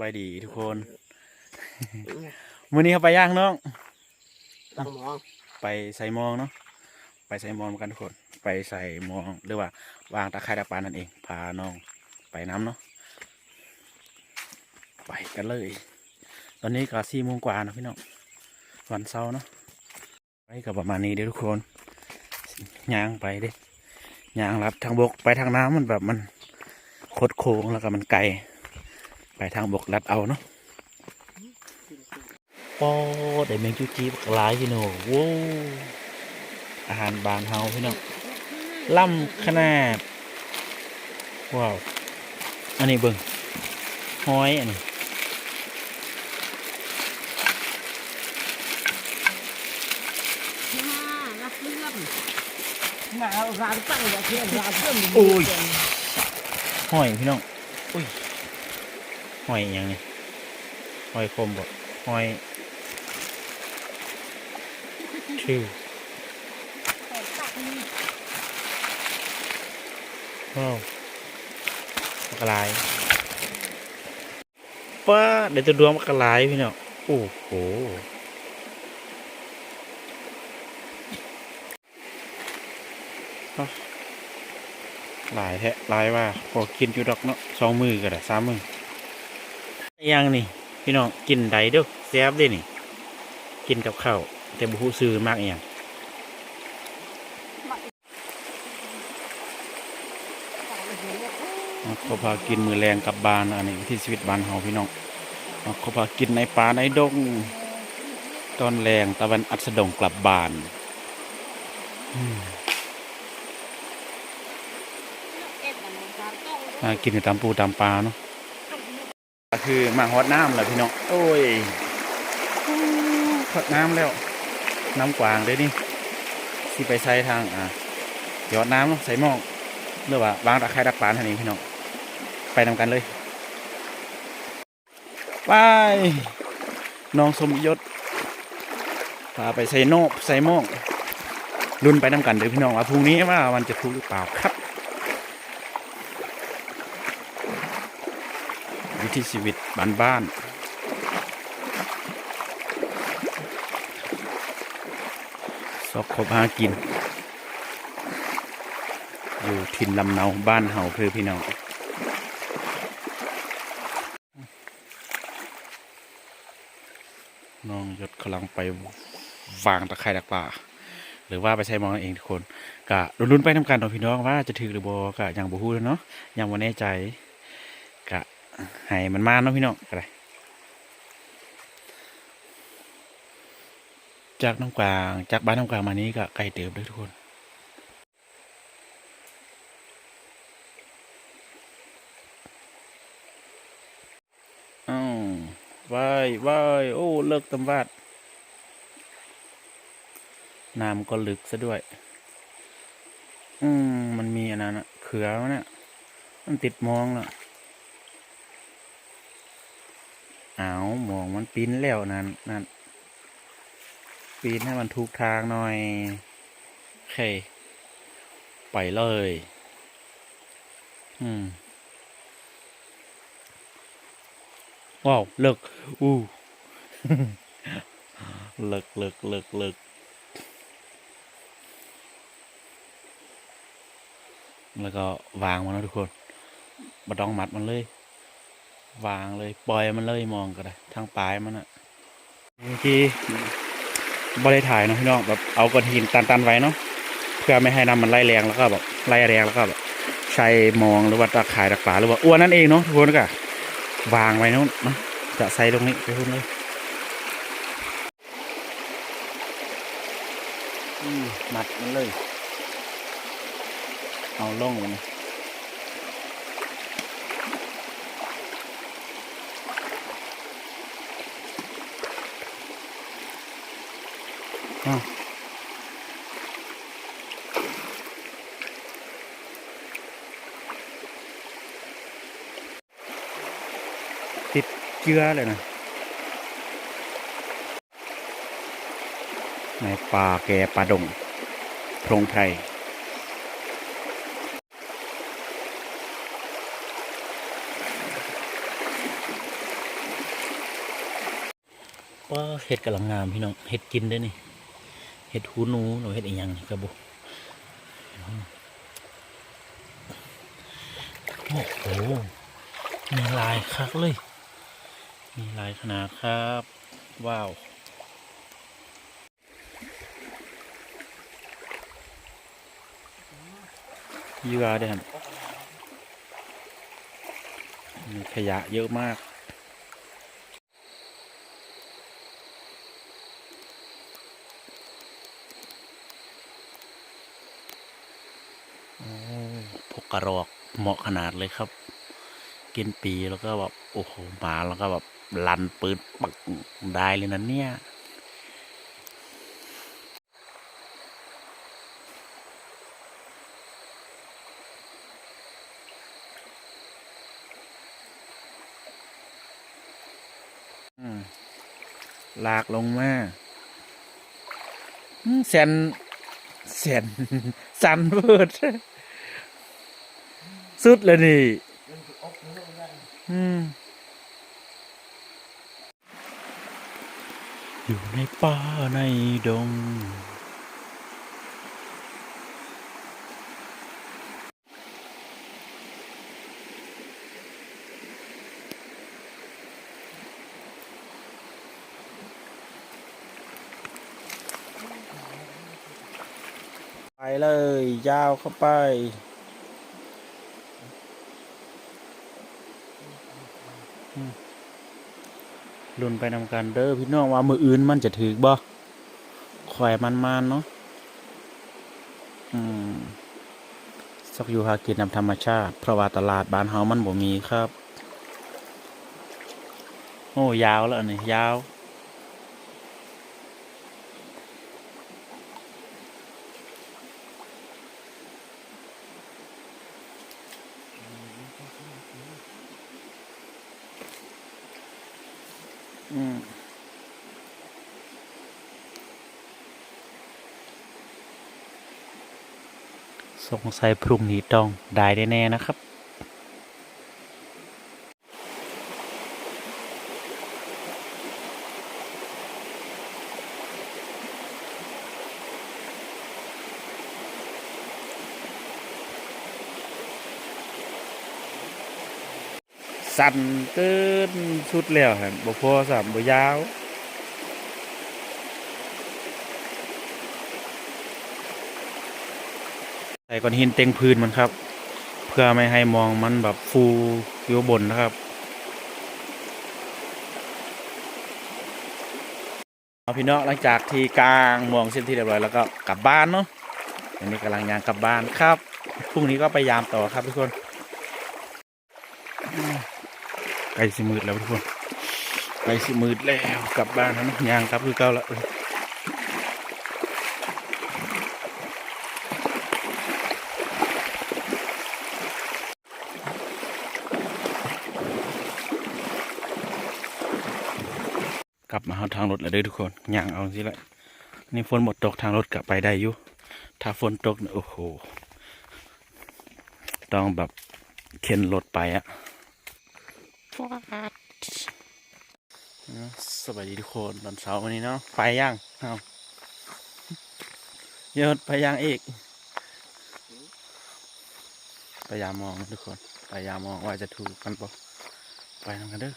บายดีทุกคนมื้อนี้เขาไปย่างน้องต้องมองไปใส่หมองเนาะไปใส่หมองกันทุกคน ไปใส่หมองหรือว่าวางตะไคร้ตะปานั่นเอง พาน้องไปน้ำเนาะไปกันเลย ตอนนี้ก็สี่โมงกว่านะพี่น้องวันเสาร์เนาะไปกับประมาณนี้เด้อทุกคนย่างไปเด้ย่างลัดทางบกไปทางน้ำมันแบบมันคดโค้งแล้วก็มันไกล ไปทางบกลัดเอาเนาะปอได้แมงจูจีบักหลายพี่น้องโว้วอาหารบานเฮาพี่น้องล่ำขนาดว้าวอันนี้เบิ่งห้อยอันนี้มารับเรื่องมาเอาร้านตั้งอย่าเที่ยงร้านเพิ่มโอ้ยห้อยพี่น้องอุ้ย ห้อยอย่างนี้ห้อยคมบ่ห้อยชื่อว้าวมักกะลายป้าเดี๋ยวจะดวงมักกะลายพี่เน้องโอ้โหหลายแทะหลายว่าพอกินอยู่ดอกเนาะสองมือก็ได้สามมือ ยังนี่ พี่น้องกินได้เด้อแซ่บเด้นี่ กินกับข้าวแต่บุหูซื้อมากอย่างเขาพากินมือแรงกับบานอันนี้วิที่ชีวิตบานเฮาพี่น้องเขาพากินในป่าในดงตอนแรงตะวันอัสดงกลับบานมากินตามปูตามปลาเนาะ ก็คือมาฮอดน้ำแหละพี่น้องโอ้ยฮอดน้ำแล้ว น้ำกวางเลยนี่สิไปใส่ทางอะหยอดน้ำใส่หม้อหรือว่าวางตะไคร้ดักปลาท่านี้พี่น้องไปนำกันเลยไปน้องสมยศพาไปใส่โนบใส่หม้อรุนไปนำกันเดี๋ยวพี่น้องว่าพรุ่งนี้ว่ามันจะถูกหรือเปล่าครับ วิถีชีวิตบ้านๆสอบคบหากิน อยู่ถิ่นลำเนาบ้านเฮาเพื่อพี่น้องน้องยศกำลังไปวางตะไคร่ดักป่า หรือว่าไปใช้มองเองทุกคนกะรุนๆไปทำการต่อพี่น้องว่าจะถือหรือบอกะยังบ่ฮู้เนาะยังบ่แน่ใจ ให้มันมาเนาะพี่น้องก็ได้จากน้ำกลางจากบ้านน้ำกลางมานี้ก็ไกลเติบเลยทุกคนอ้าวว่ายว่ายโอ้ เลิกตำวาดน้ำก็ลึกซะด้วย อืม มันมีอันนั้นอะเขือมันน่ะมันติดมองน่ะอ้าวมองมันปีนแล้วนั่นนั่นปีนให้มันถูกทางหน่อย โอเค ไปเลย อืม ว้าวเลิกอู้เลิกเลิกเลิกเลิกแล้วก็วางมันแล้วทุกคนบดองมัดมันเลย วางเลยปล่อยมันเลยมองก็ได้ ทางปลายมันอะเมื่อกี้บริถ่ายเนาะพี่น้องแบบเอาก้อนหินตันๆไว้เนาะเพื่อไม่ให้น้ำมันไล่แรงแล้วก็แบบไล่แรงแล้วก็แบบใช้มองหรือว่าตะข่ายตะปลาหรือว่าอ้วนนั่นเองเนาะทุกคนก็วางไว้เนาะเนะจะใส่ตรงนี้ไปพุ่นเลยอืมมัดมันเลย เอาล่องมันอ้าว ติดเชื้อเลยนะ ในป่าแก่ป่าดงพรงไพรว่าเห็ดกำลังงามพี่น้องเห็ดกินได้นี่ เห็ดหูหนูหรือเห็ดอีหยังกระบุโอ้โห มีลายคักเลย มีลายขนาดครับ ว้าวยีราเด่นมีขยะเยอะมาก โอ้พว กระรอกเหมาะขนาดเลยครับ กินปีแล้วก็แบบโอ้โหหมาแล้วก็แบบลันปืนปักได้เลยนะเนี่ยอืมลากลงมาแสนแสนสันเบิด สุดเลยนี่อืมอยู่ในป่าในดง ไปเลย ยาวเข้าไป ลุนไปนำกันเด้อพี่น้องว่ามืออื่นมันจะถือบ่คอยมันมันเนาะอืมสักอยู่หากินนำธรรมชาติ เพราะว่าตลาดบ้านเฮามันบ่มีครับ โอ้ยาวแล้วอันนี่ยาว สงสัยพรุ่งนี้ต้องได้แน่ๆนะครับสั่นเกินสุดแล้วครับบ่พอสามบ่ยาว ใส่ก้อนหินเต็งพื้นมันครับ เพื่อไม่ให้มองมันแบบฟูอยู่บนนะครับเอาพี่น้องหลังจากที่กลางมองเส้นที่เรียบร้อยแล้วก็กลับบ้านเนาะอันนี้กำลังยางกลับบ้านครับพรุ่งนี้ก็ไปยามต่อครับทุกคนใกล้สิมืดแล้วทุกคนใกล้สิมืดแล้วกลับบ้านนะยางครับคือเก่าละกลับ เอาทางรถแล้วเด้อทุกคนย่างเอาสิละนี่ฝนหมดตกทางรถกลับไปได้อยู่ถ้าฝนตกเนี่ยโอ้โหต้องแบบเข็นรถไปอะสวัสดีทุกคนตอนเช้าวันนี้เนาะไปย่างเอาเยอะไปย่างอีกพยายามมองทุกคนพยายามมองว่าจะถูกกันปะไปทำกันเด้อ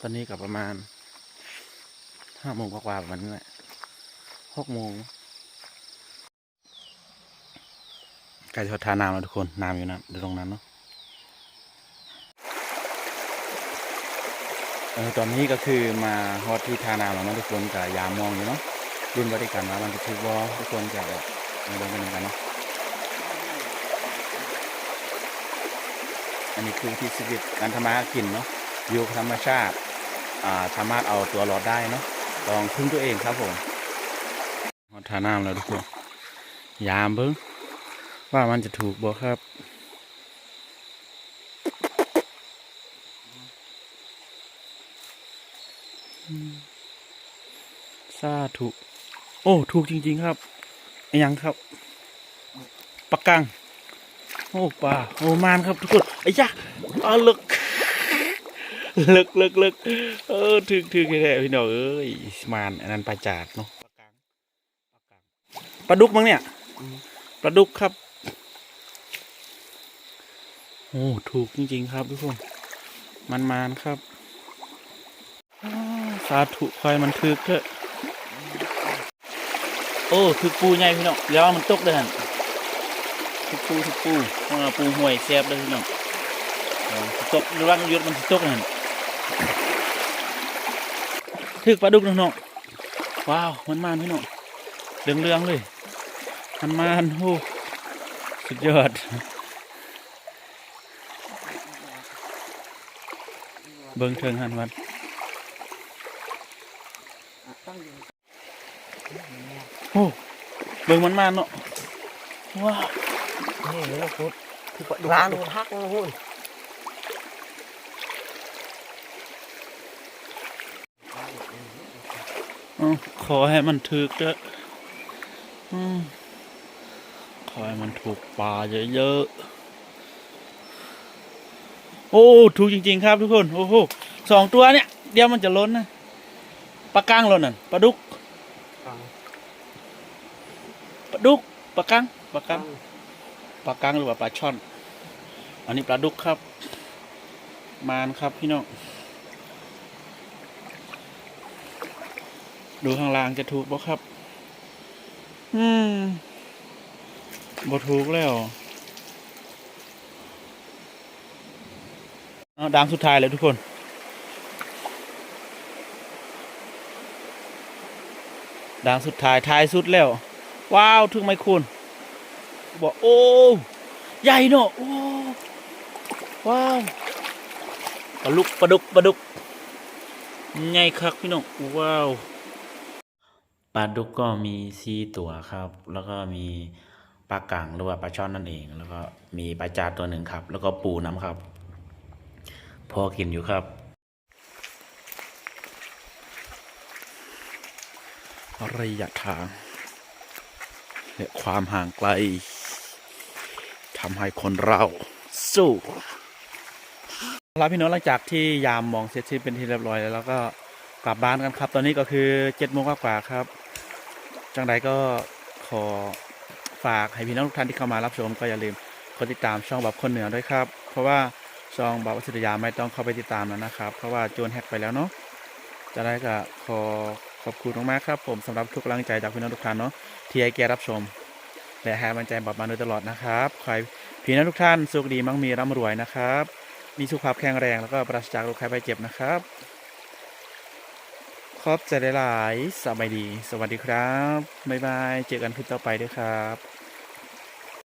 ตอนนี้กับประมาณ ห้าโมงกว่าๆประมาณนี้แหละหกโมงใกล้จะทาน้ำแล้วทุกคน น้ำอยู่นะอยู่ตรงนั้นเนาะเออตอนนี้ก็คือมาฮอตที่ทานาแล้วนะทุกคนกับยามมองอยู่เนาะรุ่นบริการว่ามันจะถือว่าทุกคนจะแบบมาลองกันกันเนาะอันนี้คือที่ชีวิตการทำมาหากินเนาะอยู่ธรรมชาติ อ่า สามารถเอาตัวรอดได้เนาะ ลองพึ่งตัวเองครับผมฮอตทาน้ำแล้วทุกคนยามเบิ้งว่ามันจะถูกบ่ครับสาธุโอ้ ถูกจริง ๆ ครับยังครับปักกัง โอ้ปลาโอ้มานครับทุกคนไอ้ยะปลาลึก ลึกลึกลึกเออถึกถึกแท้ๆพี่น้องเอ้ยมานอันนั้นปลาจาดเนาะปลากางปลากางปลาดุกมั้งเนี่ยปลาดุกครับโอ้ถูกจริงๆครับทุกคนมันมานครับอ้าวสาธุคอยมันถึกเถอะโอ้ถึกปูใหญ่พี่น้องเดี๋ยวมันตกเลยหันถึกปูถึกปูเพราะว่าปูห่วยแซ่บเลยพี่น้องเออสิตกระวังหยุดมันสิตกนั่น ถึกปลาดุกน้องๆว้าวมันมานพี่น้องเรื่องเรื่องๆเลย มันมานโอ้สุดยอดเบิ่งเทิงหันวันตั้งอยู่โอ้เบิ่งมันมานเนาะว้าวนี่นะคุณคือปลาดุกร้านมันฮักนะคุณ อ้าว ขอให้มันถึกเด้อขอให้มันถูกปลาเยอะๆ โอ้ ถูกจริง ๆ ครับทุกคน โอ้โหสองตัวเนี่ย เดี๋ยวมันจะล้นนะปลาก้างล้นน่ะปลาดุกปลาดุกปลาก้างปลาก้างปลาก้างหรือว่าปลาช่อน อันนี้ปลาดุกครับ มานครับพี่น้อง ดูข้างล่างจะถูกบ่ครับ อืมบ่ถูกแล้วเอาดังสุดท้ายเลยทุกคนดังสุดท้ายท้ายสุดแล้ว ว้าวถึงไหมคุณบอกโอ้ใหญ่เนอะโอ้ว้าวปลาลุกปลาดุกปลาดุกใหญ่คักพี่น้องว้าว ปลาดุกก็มีสี่ตัวครับ แล้วก็มีปลากังหรือว่าปลาช่อนนั่นเอง แล้วก็มีปลาจาตัวหนึ่งครับ แล้วก็ปูน้ำครับ พอกินอยู่ครับ ระยะทางและความห่างไกลทำให้คนเราสู้ครับพี่น้องหลังจากที่ยามมองเสร็จสิ้นเป็นที่เรียบร้อยแล้วแล้วก็กลับบ้านกันครับ ตอนนี้ก็คือเจ็ดโมงกว่าครับ จังใดก็ขอฝากให้พี่น้องทุกท่านที่เข้ามารับชมก็อย่าลืมกดติดตามช่องบับคนเหนือด้วยครับ เพราะว่าช่องบับวัชิยาไม่ต้องเข้าไปติดตามแล้วนะครับ เพราะว่าโจนแฮกไปแล้วเนาะจะได้ก็ขอขอบคุณมากๆครับ ผมสำหรับทุกกำลังใจจากพี่น้องทุกท่านเนาะที่ให้แกรับชม และให้กำลังใจบับมาโดยตลอดนะครับขอให้พี่น้องทุกท่านสุขดีมั่งมีร่ำรวยนะครับ มีสุขภาพแข็งแรงแล้วก็ปราศจากโรคภัยไข้เจ็บนะครับ ขอบใจหลาย สบายดี สวัสดีครับ บ๊ายบาย เจอกันคลิปต่อไปด้วยครับ